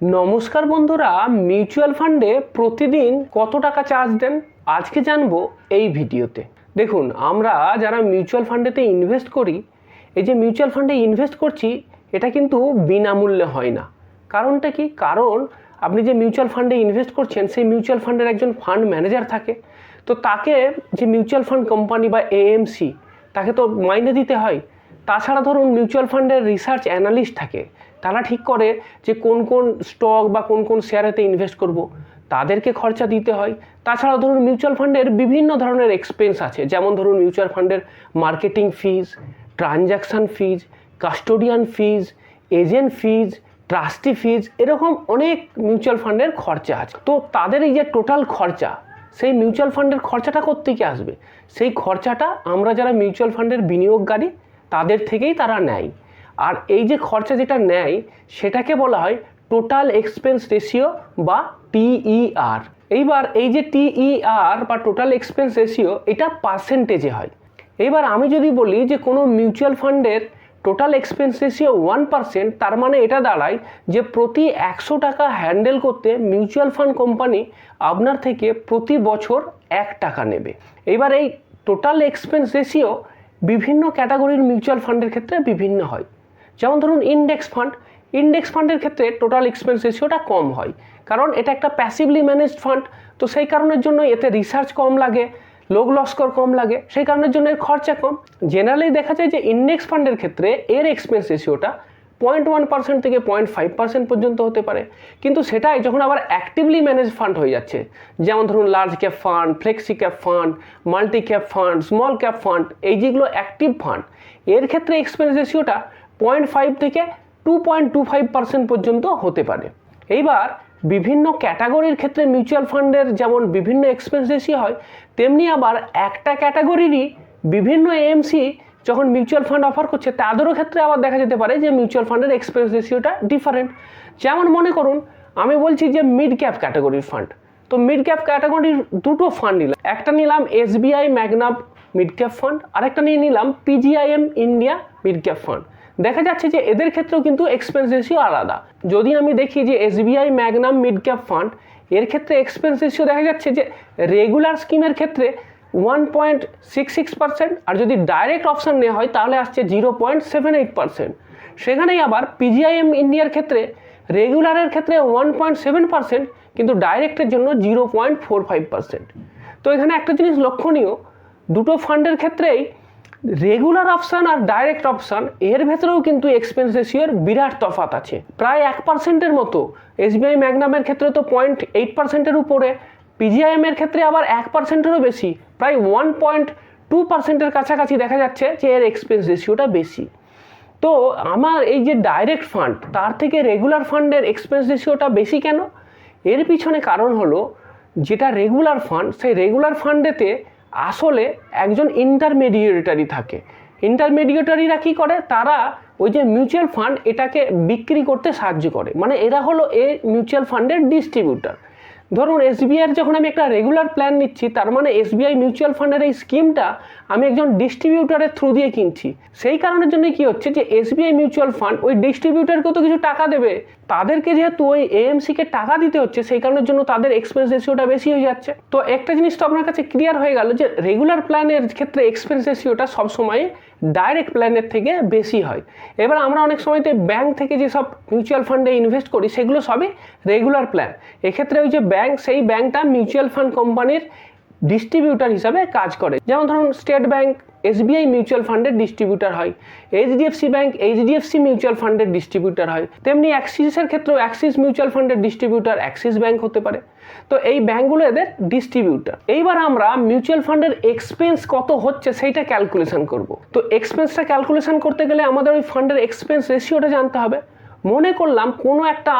নমস্কার বন্ধুরা, মিউচুয়াল ফান্ডে প্রতিদিন কত টাকা চার্জ দেন? আজকে জানব এই ভিডিওতে। দেখুন, আমরা যারা মিউচুয়াল ফান্ডেতে ইনভেস্ট করি, এই যে মিউচুয়াল ফান্ডে ইনভেস্ট করছি, এটা কিন্তু বিনামূল্যে হয় না। কারণটা কি? কারণ আপনি যে মিউচুয়াল ফান্ডে ইনভেস্ট করছেন, সেই মিউচুয়াল ফান্ডের একজন ফান্ড ম্যানেজার থাকে। তো তাকে যে মিউচুয়াল ফান্ড কোম্পানি বা এএমসি তাকে তো মাইনে দিতে হয়। তাছাড়া ধরুন, মিউচুয়াল ফান্ডের রিসার্চ অ্যানালিস্ট থাকে। তারা ঠিক করে যে কোন কোন স্টক বা কোন কোন শেয়ারেতে ইনভেস্ট করব। তাদেরকে খরচা দিতে হয়। তাছাড়া ধরুন মিউচুয়াল ফান্ডের বিভিন্ন ধরনের এক্সপেন্স আছে। যেমন ধরুন মিউচুয়াল ফান্ডের marketing fees transaction fees custodian fees agent fees trustee fees এরকম অনেক মিউচুয়াল ফান্ডের খরচা আছে। তো তাদের এই যে টোটাল খরচা, সেই মিউচুয়াল ফান্ডের খরচাটা কোত্থেকে আসবে? সেই খরচাটা আমরা যারা মিউচুয়াল ফান্ডের বিনিয়োগকারী, তাদের থেকেই তারা নেয়। আর এই যে খরচা যেটা নেয়, সেটাকে বলা হয় টোটাল এক্সপেন্স রেশিও বা টিইআর এইবার এই যে টিইআর বা টোটাল এক্সপেন্স রেশিও এটা পার্সেন্টেজে হয়। এইবার আমি যদি বলি যে কোনো মিউচুয়াল ফান্ডের total expense ratio one percent তার মানে এটা দাঁড়ায় যে প্রতি একশো টাকা হ্যান্ডেল করতে মিউচুয়াল ফান্ড কোম্পানি আপনার থেকে প্রতি বছর এক টাকা নেবে। এবার এই টোটাল এক্সপেন্স রেশিও বিভিন্ন ক্যাটাগরির মিউচুয়াল ফান্ডের ক্ষেত্রে বিভিন্ন হয়। যেমন ধরুন ইন্ডেক্স ফান্ড ইন্ডেক্স ফান্ডের ক্ষেত্রে টোটাল এক্সপেন্স রেশিওটা কম হয়। কারণ এটা একটা প্যাসিভলি ম্যানেজড ফান্ড তো সেই কারণের জন্য এতে রিসার্চ কম লাগে লোক লস্কর কম লাগে, সেই কারণের জন্য এর খরচা কম। জেনারেলি দেখা যায় যে ইন্ডেক্স ফান্ডের ক্ষেত্রে এর এক্সপেন্স রেশিওটা পয়েন্ট ওয়ান পার্সেন্ট থেকে পয়েন্ট ফাইভ পার্সেন্ট পর্যন্ত হতে পারে। কিন্তু সেটাই যখন আবার অ্যাক্টিভলি ম্যানেজ ফান্ড হয়ে যাচ্ছে, যেমন ধরুন large cap fund flexi cap fund multi cap fund small cap fund এই যেগুলো অ্যাক্টিভ ফান্ড এর ক্ষেত্রে এক্সপেন্স রেশিওটা পয়েন্ট ফাইভ থেকে two point two five percent পর্যন্ত হতে পারে। এইবার বিভিন্ন ক্যাটাগরির ক্ষেত্রে মিউচুয়াল ফান্ডের যেমন বিভিন্ন এক্সপেন্স রেশিও হয়, তেমনি আবার একটা ক্যাটাগরিরই বিভিন্ন এএমসি যখন মিউচুয়াল ফান্ড অফার করছে, তাদেরও ক্ষেত্রে আবার দেখা যেতে পারে যে মিউচুয়াল ফান্ডের এক্সপেন্স রেশিওটা ডিফারেন্ট যেমন মনে করুন, আমি বলছি যে মিড ক্যাপ ক্যাটাগরির ফান্ড তো মিড ক্যাপ ক্যাটাগরির দুটো ফান্ড নিলাম। একটা নিলাম SBI Magnum mid cap fund আরেকটা নিয়ে নিলাম PGIM India mid cap fund দেখা যাচ্ছে যে এদের ক্ষেত্রেও কিন্তু এক্সপেন্স রেশিও আলাদা। যদি আমি দেখি যে SBI Magnum mid cap fund এর ক্ষেত্রে এক্সপেন্স রেশিও দেখা যাচ্ছে যে রেগুলার স্কিমের ক্ষেত্রে one point six six percent আর যদি ডাইরেক্ট অপশান নেওয়া হয়, তাহলে আসছে zero point seven eight percent সেখানেই আবার পিজিআইএম ইন্ডিয়ার ক্ষেত্রে রেগুলারের ক্ষেত্রে ওয়ান পয়েন্ট সেভেন পার্সেন্ট কিন্তু ডাইরেক্টের জন্য zero point four five percent তো এখানে একটা জিনিস লক্ষণীয়, দুটো ফান্ডের ক্ষেত্রেই রেগুলার অপশান আর ডাইরেক্ট অপশান এর ভেতরেও কিন্তু এক্সপেন্স রেশিওর বিরাট তফাত আছে। প্রায় এক পার্সেন্টের মতো। এসবিআই ম্যাগনামের ক্ষেত্রে তো পয়েন্ট এইট পার্সেন্টের উপরে। পিজিআইএম এর ক্ষেত্রে আবার এক পার্সেন্টেরও বেশি। প্রায় ওয়ান পয়েন্ট টু পার্সেন্টের কাছাকাছি দেখা যাচ্ছে যে এর এক্সপেন্স রেশিওটা বেশি। তো আমার এই যে ডাইরেক্ট ফান্ড তার থেকে রেগুলার ফান্ডের এক্সপেন্স রেশিওটা বেশি কেন? এর পিছনে কারণ হলো, যেটা রেগুলার ফান্ড সেই রেগুলার ফান্ডেতে আসলে একজন ইন্টারমিডিয়েটারি থাকে। ইন্টারমিডিয়েটারিরা কী করে? তারা ওই যে মিউচুয়াল ফান্ড এটাকে বিক্রি করতে সাহায্য করে। মানে এরা হলো এ মিউচুয়াল ফান্ডের ডিস্ট্রিবিউটার ধরুন এসবিআইয়ের যখন আমি একটা রেগুলার প্ল্যান নিচ্ছি, তার মানে এসবিআই মিউচুয়াল ফান্ডের এই স্কিমটা আমি একজন ডিস্ট্রিবিউটারের থ্রু দিয়ে কিনছি। সেই কারণের জন্য কি হচ্ছে যে এসবিআই মিউচুয়াল ফান্ড ওই ডিস্ট্রিবিউটারকেও তো কিছু টাকা দেবে। তাদেরকে যেহেতু ওই এএমসিকে টাকা দিতে হচ্ছে, সেই কারণের জন্য তাদের এক্সপেন্স রেশিওটা বেশি হয়ে যাচ্ছে। তো একটা জিনিস তো আপনার কাছে ক্লিয়ার হয়ে গেল যে রেগুলার প্ল্যানের ক্ষেত্রে এক্সপেন্স রেশিওটা সবসময় ডাইরেক্ট প্ল্যানের থেকে বেশি হয়। এবার আমরা অনেক সময়তে ব্যাংক থেকে যেসব মিউচুয়াল ফান্ডে ইনভেস্ট করি, সেগুলো সবই রেগুলার প্ল্যান এক্ষেত্রে ওই যে ব্যাংক সেই ব্যাংকটা মিউচুয়াল ফান্ড কোম্পানির ডিস্ট্রিবিউটার হিসাবে কাজ করে। যেমন ধরুন স্টেট ব্যাংক এসবিআই মিউচুয়াল ফান্ডের ডিস্ট্রিবিউটার হয়। এইচডিএফসি ব্যাংক এইচডিএফসি মিউচুয়াল ফান্ডের ডিস্ট্রিবিউটার হয়। তেমনি অ্যাক্সিসের ক্ষেত্রেও অ্যাক্সিস মিউচুয়াল ফান্ডের ডিস্ট্রিবিউটার অ্যাক্সিস ব্যাংক হতে পারে। তো এই ব্যাঙ্কগুলো এদের ডিস্ট্রিবিউটার এইবার আমরা মিউচুয়াল ফান্ডের এক্সপেন্স কত হচ্ছে সেইটা ক্যালকুলেশন করব। তো এক্সপেন্সটা ক্যালকুলেশন করতে গেলে আমাদের ওই ফান্ডের এক্সপেন্স রেশিওটা জানতে হবে। মনে করলাম কোনো একটা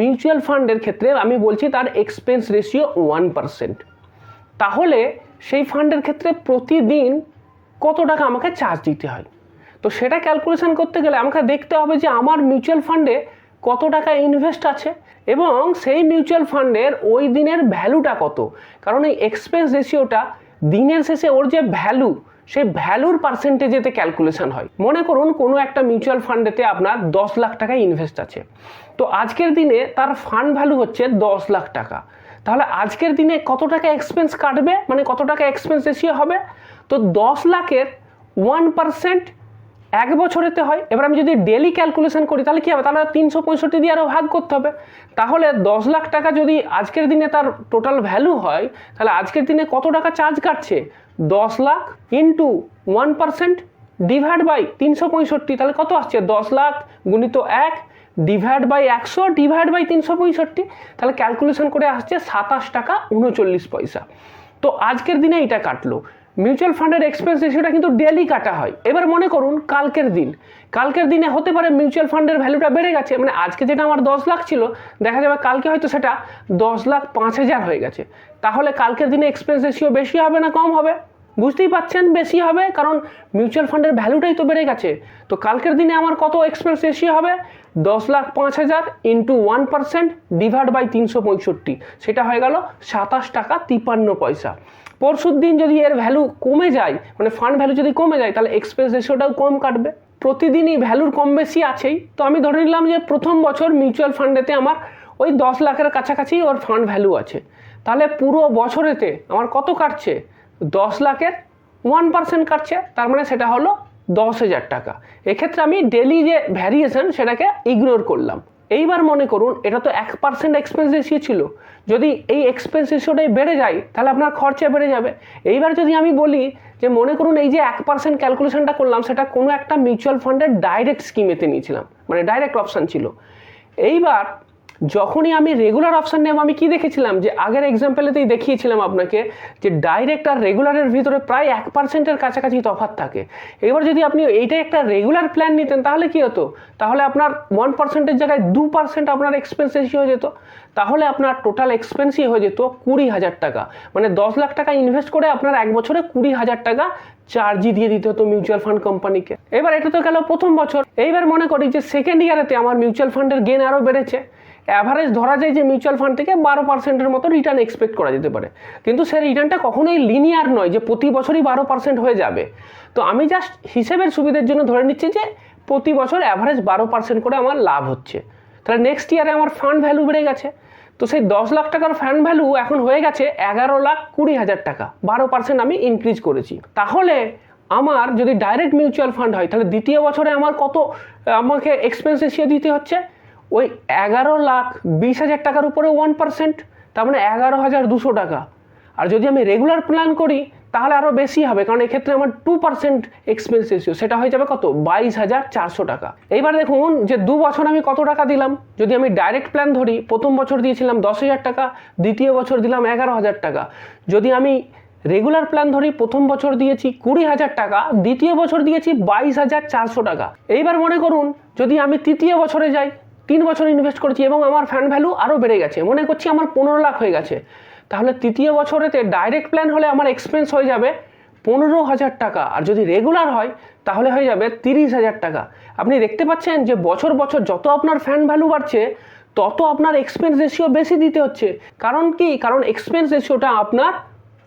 মিউচুয়াল ফান্ডের ক্ষেত্রে আমি বলছি তার এক্সপেন্স রেশিও ওয়ান পার্সেন্ট তাহলে সেই ফান্ডের ক্ষেত্রে প্রতিদিন কত টাকা আমাকে চার্জ দিতে হয়? তো সেটা ক্যালকুলেশন করতে গেলে আমাকে দেখতে হবে যে আমার মিউচুয়াল ফান্ডে কত টাকা ইনভেস্ট আছে। এবং সেই মিউচুয়াল ফান্ডের ওই দিনের ভ্যালুটা কত? কারণ এই এক্সপেন্স রেশিওটা দিনের শেষে ওর যে ভ্যালু সেই ভ্যালুর পার্সেন্টেজেতে ক্যালকুলেশন হয়। মনে করুন কোনো একটা মিউচুয়াল ফান্ডেতে আপনার দশ লাখ টাকা ইনভেস্ট আছে। তো আজকের দিনে তার ফান্ড ভ্যালু হচ্ছে দশ লাখ টাকা। তাহলে আজকের দিনে কত টাকা এক্সপেন্স কাটবে? মানে কত টাকা এক্সপেন্স রেশিও হবে? তো দশ লাখের ওয়ান পার্সেন্ট এক বছরেতে হয়, এবার আমি যদি ডেলি ক্যালকুলেশন করি, তাহলে কী হবে? তাহলে তিনশো পঁয়ষট্টি দিয়ে আরও ভাগ করতে হবে। তাহলে দশ লাখ টাকা যদি আজকের দিনে তার টোটাল ভ্যালু হয়, তাহলে আজকের দিনে কত টাকা চার্জ কাটছে? দশ lakh into one percent divide by তিনশো পঁয়ষট্টি, তাহলে কত আসছে? দশ লাখ গুণিত এক ডিভাইড বাই একশো ডিভাইড বাই তিনশো পঁয়ষট্টি, তাহলে ক্যালকুলেশন করে আসছে সাতাশ টাকা উনচল্লিশ পয়সা। তো আজকের দিনে এটা কাটলো। মিউচুয়াল ফান্ডের এক্সপেন্স রেশিওটা কিন্তু ডেলি কাটা হয়। এবার মনে করুন, কালকের দিন। কালকের দিনে হতে পারে মিউচুয়াল ফান্ডের ভ্যালুটা বেড়ে গেছে মানে আজকে যেটা আমার দশ লাখ ছিল, দেখা যাবে কালকে হয়তো সেটা দশ লাখ পাঁচ হাজার হয়ে গেছে। তাহলে কালকের দিনে এক্সপেন্স রেশিও বেশি হবে না কম হবে? বুঝতেই পাচ্ছেন, বেশি হবে, কারণ মিউচুয়াল ফান্ডের ভ্যালুটাই তো বেড়ে গেছে। তো কালকের দিনে আমার কত এক্সপেন্স রেশিও হবে? দশ লাখ পাঁচ হাজার into one percent divide by তিনশো পঁয়ষট্টি। সেটা হয়ে গেল সাতাশ টাকা তিপান্ন পয়সা। পরশুর দিন যদি এর ভ্যালু কমে যায় মানে ফান্ড ভ্যালু যদি কমে যায়, তাহলে এক্সপেন্স রেশিওটাও কম কাটবে। প্রতিদিনই ভ্যালুর কম বেশি আছেই। তো আমি ধরে নিলাম যে প্রথম বছর মিউচুয়াল ফান্ডেতে আমার ওই দশ লাখের কাছাকাছি ওর ফান্ড ভ্যালু আছে। তাহলে পুরো বছরেতে আমার কত কাটছে? দশ লাখের ওয়ান পার্সেন্ট কাটছে, তার মানে সেটা হলো দশ হাজার টাকা। এক্ষেত্রে আমি ডেলি যে ভ্যারিয়েশন সেটাকে ইগনোর করলাম। এইবার মনে করুন, এটা তো এক পার্সেন্ট এক্সপেন্স রেশিও ছিল। যদি এই এক্সপেন্স রেশিওটাই বেড়ে যায়, তাহলে আপনার খরচা বেড়ে যাবে। এইবার যদি আমি বলি যে, মনে করুন এই যে এক পার্সেন্ট ক্যালকুলেশনটা করলাম, সেটা কোনো একটা মিউচুয়াল ফান্ডের ডাইরেক্ট স্কিমেতে নিয়েছিলাম। মানে ডাইরেক্ট অপশান ছিল। এইবার যখনই আমি রেগুলার অপশান নেব আমি কি দেখেছিলাম? যে আগের এক্সাম্পলেতেই দেখিয়েছিলাম আপনাকে যে ডাইরেক্ট আর রেগুলারের ভিতরে প্রায় এক পার্সেন্টের কাছাকাছি তফাত থাকে। এবার যদি আপনি এইটাই একটা রেগুলার প্ল্যান নিতেন, তাহলে কি হতো? তাহলে আপনার ওয়ান পার্সেন্টের জায়গায় দু পার্সেন্ট আপনার এক্সপেন্স হয়ে যেত। তাহলে আপনার টোটাল এক্সপেন্সই হয়ে যেত কুড়ি হাজার টাকা। মানে দশ লাখ টাকা ইনভেস্ট করে আপনার এক বছরে কুড়ি হাজার টাকা চার্জই দিয়ে দিতে হতো মিউচুয়াল ফান্ড কোম্পানিকে এবার এটা তো গেল প্রথম বছর। এইবার মনে করি যে সেকেন্ড ইয়ারেতে আমার মিউচুয়াল ফান্ডের গেন আরও বেড়েছে। অ্যাভারেজ ধরা যায় যে মিউচুয়াল ফান্ড থেকে বারো পার্সেন্টের মতো রিটার্ন এক্সপেক্ট করা যেতে পারে। কিন্তু সেই রিটার্নটা কখনোই লিনিয়ার নয় যে প্রতি বছরই বারো পার্সেন্ট হয়ে যাবে। তো আমি জাস্ট হিসেবের সুবিধার জন্য ধরে নিচ্ছি যে প্রতি বছর অ্যাভারেজ বারো পার্সেন্ট করে আমার লাভ হচ্ছে। তাহলে নেক্সট ইয়ারে আমার ফান্ড ভ্যালু বেড়ে গেছে। তো সেই দশ লাখ টাকার ফান্ড ভ্যালু এখন হয়ে গেছে এগারো লাখ কুড়ি হাজার টাকা। বারো পার্সেন্ট আমি ইনক্রিজ করেছি। তাহলে আমার যদি ডাইরেক্ট মিউচুয়াল ফান্ড হয়, তাহলে দ্বিতীয় বছরে আমার কত, আমাকে এক্সপেন্স রেশিও দিতে হচ্ছে? ওই এগারো লাখ বিশ হাজার টাকার উপরে ওয়ান পার্সেন্ট তার মানে এগারো হাজার দুশো টাকা। আর যদি আমি রেগুলার প্ল্যান করি, তাহলে আরও বেশি হবে, কারণ এক্ষেত্রে আমার টু পার্সেন্ট এক্সপেন্স রেশিও সেটা হয়ে যাবে কত? বাইশ হাজার চারশো টাকা। এইবার দেখুন যে দু বছর আমি কত টাকা দিলাম। যদি আমি ডাইরেক্ট প্ল্যান ধরি, প্রথম বছর দিয়েছিলাম দশ হাজার টাকা, দ্বিতীয় বছর দিলাম এগারো হাজার টাকা। যদি আমি রেগুলার প্ল্যান ধরি, প্রথম বছর দিয়েছি কুড়ি হাজার টাকা, দ্বিতীয় বছর দিয়েছি বাইশ হাজার চারশো টাকা। এইবার মনে করুন, যদি আমি তৃতীয় বছরে যাই তিন বছর ইনভেস্ট করেছি এবং আমার ফ্যান ভ্যালু আরও বেড়ে গেছে। মনে করছি আমার পনেরো লাখ হয়ে গেছে। তাহলে তৃতীয় বছরেতে ডাইরেক্ট প্ল্যান হলে আমার এক্সপেন্স হয়ে যাবে পনেরো হাজার টাকা। আর যদি রেগুলার হয়, তাহলে হয়ে যাবে তিরিশ হাজার টাকা। আপনি দেখতে পাচ্ছেন যে বছর বছর যত আপনার ফ্যান ভ্যালু বাড়ছে, তত আপনার এক্সপেন্স রেশিও বেশি দিতে হচ্ছে। কারণ কি? কারণ এক্সপেন্স রেশিওটা আপনার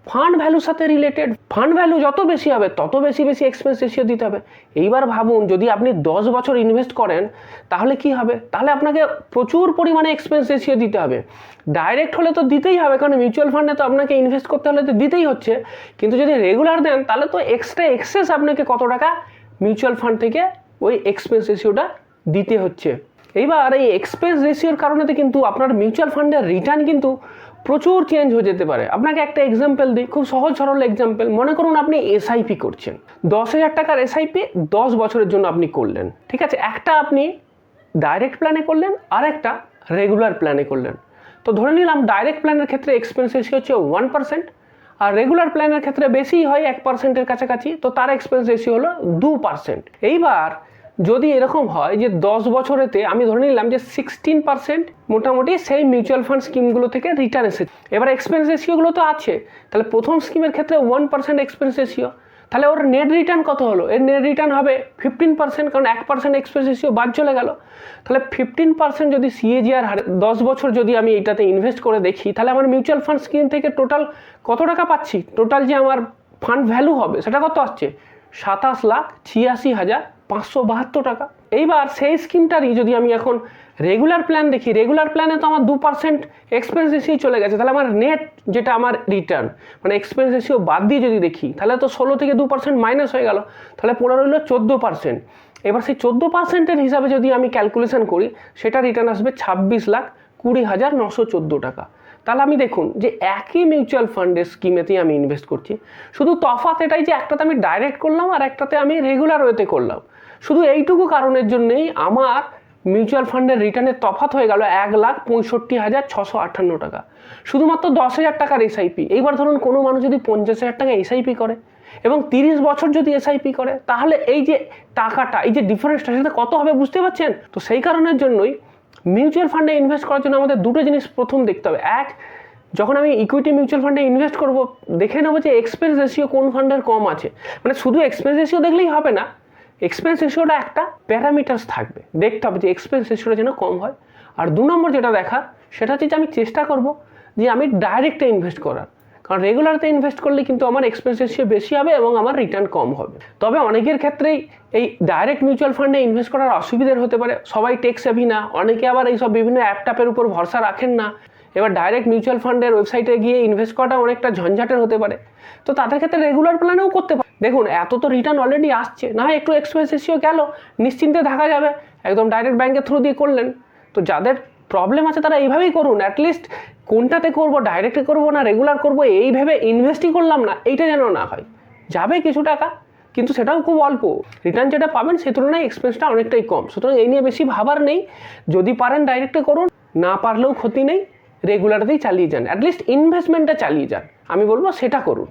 ফান্ড ভ্যালুর সাথে রিলেটেড, ফান্ড ভ্যালু যত বেশি হবে, তত বেশি বেশি এক্সপেন্স রেশিও দিতে হবে। এইবার ভাবুন, যদি আপনি দশ বছর ইনভেস্ট করেন, তাহলে কি হবে? তাহলে আপনাকে প্রচুর পরিমাণে এক্সপেন্স রেশিও দিতে হবে। ডাইরেক্ট হলে তো দিতেই হবে, কারণ মিউচুয়াল ফান্ডে তো আপনাকে ইনভেস্ট করতে হলে তো দিতেই হচ্ছে। কিন্তু যদি রেগুলার দেন, তাহলে তো এক্সট্রা এক্সেস আপনাকে কত টাকা মিউচুয়াল ফান্ড থেকে ওই এক্সপেন্স রেশিওটা দিতে হচ্ছে। এইবার এই এক্সপেন্স রেশিওর কারণে কিন্তু আপনার মিউচুয়াল ফান্ডের রিটার্ন কিন্তু প্রচুর চেঞ্জ হয়ে যেতে পারে। আপনাকে একটা এক্সাম্পল দিই, খুব সহজ সরল এক্সাম্পল মনে করুন আপনি এসআইপি করছেন। দশ হাজার টাকার এসআইপি দশ বছরের জন্য আপনি করলেন। ঠিক আছে? একটা আপনি ডাইরেক্ট প্ল্যানে করলেন, আর একটা রেগুলার প্ল্যানে করলেন। তো ধরে নিলাম ডাইরেক্ট প্ল্যানের ক্ষেত্রে এক্সপেন্স রেশিও হচ্ছে ওয়ান পার্সেন্ট আর রেগুলার প্ল্যানের ক্ষেত্রে বেশি হয় এক পার্সেন্টের কাছাকাছি, তো তার এক্সপেন্স রেশিও হলো দু পার্সেন্ট এইবার যদি এরকম হয় যে দশ বছরেতে আমি ধরে নিলাম যে সিক্সটিন পার্সেন্ট মোটামুটি সেই মিউচুয়াল ফান্ড স্কিমগুলো থেকে রিটার্ন এসেছে। এবার এক্সপেন্স রেশিওগুলো তো আছে। তাহলে প্রথম স্কিমের ক্ষেত্রে ওয়ান পার্সেন্ট এক্সপেন্স রেশিও তাহলে ওর নেট রিটার্ন কত হলো? এর নেট রিটার্ন হবে ফিফটিন পার্সেন্ট কারণ এক পার্সেন্ট এক্সপেন্স রেশিও বাদ চলে গেল। তাহলে ফিফটিন পার্সেন্ট যদি সিএজিআর হারে, দশ বছর যদি আমি এটাতে ইনভেস্ট করে দেখি, তাহলে আমার মিউচুয়াল ফান্ড স্কিম থেকে টোটাল কত টাকা পাচ্ছি? টোটাল যে আমার ফান্ড ভ্যালু হবে, সেটা কত আসছে? সাতাশ লাখ ছিয়াশি হাজার পাঁচশো বাহাত্তর টাকা। এইবার সেই স্কিমটারই যদি আমি এখন রেগুলার প্ল্যান দেখি রেগুলার প্ল্যানে তো আমার দু পার্সেন্ট এক্সপেন্স রেশিও চলে গেছে। তাহলে আমার নেট যেটা আমার রিটার্ন মানে এক্সপেন্স রেশিও বাদ দিয়ে যদি দেখি, তাহলে তো ষোলো থেকে দু পার্সেন্ট মাইনাস হয়ে গেল। তাহলে পনেরো রইল চোদ্দ পার্সেন্ট এবার সেই চোদ্দ পার্সেন্টের হিসাবে যদি আমি ক্যালকুলেশন করি, সেটা রিটার্ন আসবে ছাব্বিশ লাখ কুড়ি হাজার নশো চোদ্দ টাকা। তাহলে আমি দেখুন যে একই মিউচুয়াল ফান্ডের স্কিমেতেই আমি ইনভেস্ট করছি। শুধু তফাৎ এটাই যে একটাতে আমি ডাইরেক্ট করলাম আর একটাতে আমি রেগুলার ওয়েতে করলাম। শুধু এইটুকু কারণের জন্যেই আমার মিউচুয়াল ফান্ডের রিটার্নের তফাৎ হয়ে গেল এক লাখ পঁয়ষট্টি হাজার ছশো আটান্ন টাকা। শুধুমাত্র দশ হাজার টাকার এসআইপি এইবার ধরুন কোনো মানুষ যদি পঞ্চাশ হাজার টাকা এসআইপি করে এবং তিরিশ বছর যদি এসআইপি করে, তাহলে এই যে টাকাটা, এই যে ডিফারেন্সটা সেটা কত হবে বুঝতে পারছেন? তো সেই কারণের জন্যই মিউচুয়াল ফান্ডে ইনভেস্ট করার জন্য আমাদের দুটো জিনিস প্রথম দেখতে হবে। এক, যখন আমি ইকুইটি মিউচুয়াল ফান্ডে ইনভেস্ট করব, দেখে নেব যে এক্সপেন্স রেশিও কোন ফান্ডের কম আছে। মানে শুধু এক্সপেন্স রেশিও দেখলেই হবে না এক্সপেন্স রেশিওটা একটা প্যারামিটার্স থাকবে। দেখতে হবে যে এক্সপেন্স রেশিওটা যেন কম হয়। আর দু নম্বর যেটা দেখা সেটা হচ্ছে যে আমি চেষ্টা করব যে আমি ডাইরেক্টে ইনভেস্ট করার। কারণ রেগুলারতে ইনভেস্ট করলে কিন্তু আমার এক্সপেন্স রেশিও বেশি হবে এবং আমার রিটার্ন কম হবে। তবে অনেকের ক্ষেত্রেই এই ডাইরেক্ট মিউচুয়াল ফান্ডে ইনভেস্ট করার অসুবিধার হতে পারে। সবাই টেক সেভি না, অনেকে আবার এইসব বিভিন্ন অ্যাপ ট্যাপের উপর ভরসা রাখেন না। এবার ডাইরেক্ট মিউচুয়াল ফান্ডের ওয়েবসাইটে গিয়ে ইনভেস্ট করাটা অনেকটা ঝঞ্ঝাটের হতে পারে। তো তাদের ক্ষেত্রে রেগুলার প্ল্যানেও করতে পারে। দেখুন, এত তো রিটার্ন অলরেডি আসছে, না হয় একটু এক্সপেন্স রেশিও গেল, নিশ্চিন্তে থাকা যাবে। একদম ডাইরেক্ট ব্যাংকের থ্রু দিয়ে করলেন। তো যাদের প্রবলেম আছে তারা এইভাবেই করুন অ্যাটলিস্ট কোনটাতে করব ডাইরেক্টে করব না রেগুলার করব এইভাবে ইনভেস্টই করলাম না, এইটা যেন না হয়। যাবে কিছু টাকা, কিন্তু সেটাও খুব অল্প। রিটার্ন যেটা পাবেন, সে তুলনায় এক্সপেন্সটা অনেকটাই কম। সুতরাং এই নিয়ে বেশি ভাবার নেই। যদি পারেন ডাইরেক্টে করুন, না পারলেও ক্ষতি নেই। রেগুলারতেই চালিয়ে যান অ্যাটলিস্ট ইনভেস্টমেন্টটা চালিয়ে যান। আমি বলব সেটা করুন।